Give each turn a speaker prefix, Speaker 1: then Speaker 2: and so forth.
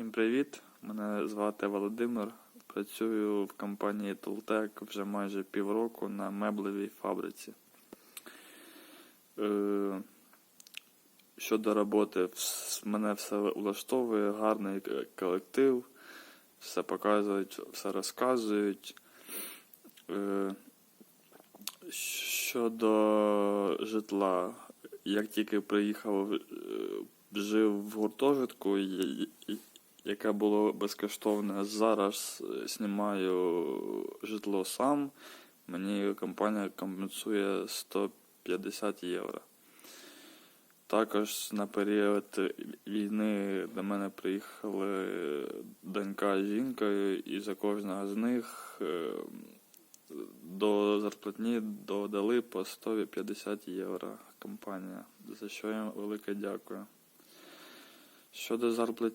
Speaker 1: Всім привіт! Мене звати Володимир. Працюю в компанії Тултек вже майже півроку на меблевій фабриці. Е, Щодо роботи, мене все влаштовує, гарний колектив, все показують, все розказують. Е, Щодо житла, як тільки приїхав, е, жив в гуртожитку, яке було безкоштовне. Зараз е, знімаю житло сам. Мені компанія компенсує 150 євро. Також на період війни до мене приїхали донька з жінкою, і за кожного з них е, до зарплатні додали по 150 євро компанія, за що їм велике дякую. Щодо зарплатні.